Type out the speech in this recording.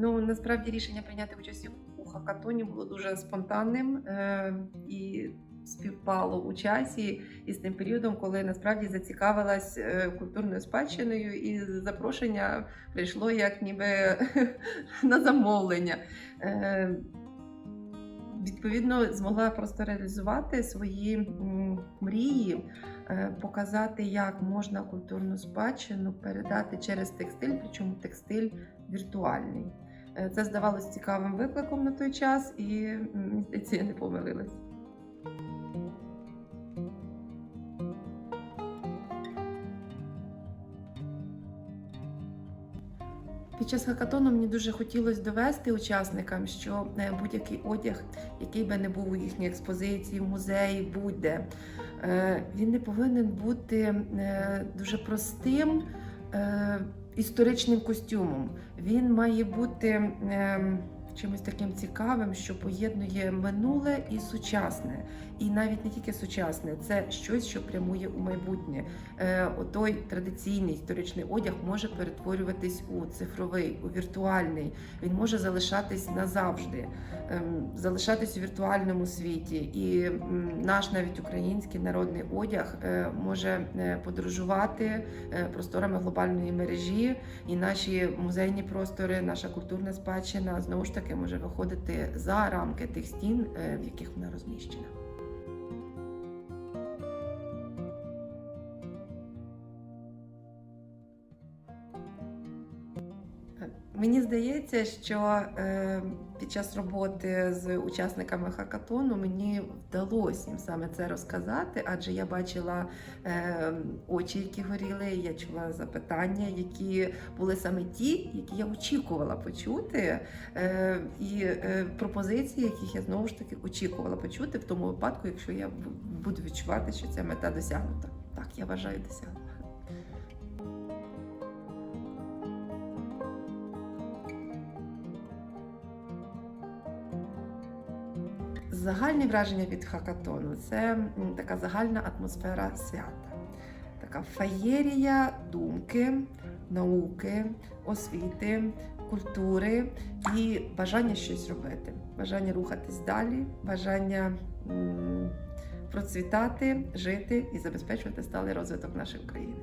Ну насправді рішення прийняти участь у хакатоні було дуже спонтанним е, і співпало у часі із тим періодом, коли насправді зацікавилась е, культурною спадщиною, і запрошення прийшло як ніби на замовлення. Е, Відповідно, змогла просто реалізувати свої мрії, е, показати, як можна культурну спадщину передати через текстиль, причому текстиль віртуальний. Е, Це здавалось цікавим викликом на той час, і здається, я не помилилась. Під час хакатону мені дуже хотілося довести учасникам, що е, будь-який одяг, який би не був у їхній експозиції, в музеї, будь-де, е, він не повинен бути дуже простим історичним костюмом. Він має бути е, чимось таким цікавим, що поєднує минуле і сучасне. І навіть не тільки сучасне, це щось, що прямує у майбутнє. Е, Отой традиційний історичний одяг може перетворюватись у цифровий, у віртуальний. Він може залишатись назавжди, ем, залишатись у віртуальному світі. І наш навіть український народний одяг е, може е, подорожувати просторами глобальної мережі, і наші музейні простори, наша культурна спадщина знову ж таки може виходити за рамки тих стін, е, в яких вона розміщена. Мені здається, що е, під час роботи з учасниками хакатону мені вдалося їм саме це розказати, адже я бачила е, очі, які горіли, я чула запитання, які були саме ті, які я очікувала почути, е, і пропозиції, яких я знову ж таки очікувала почути в тому випадку, якщо я буду відчувати, що ця мета досягнута. Так, я вважаю, досягнута. Загальні враження від хакатону. Це така загальна атмосфера свята, така феєрія думки, науки, освіти, культури і бажання щось робити, бажання рухатись далі, бажання процвітати, жити і забезпечувати сталий розвиток нашої України.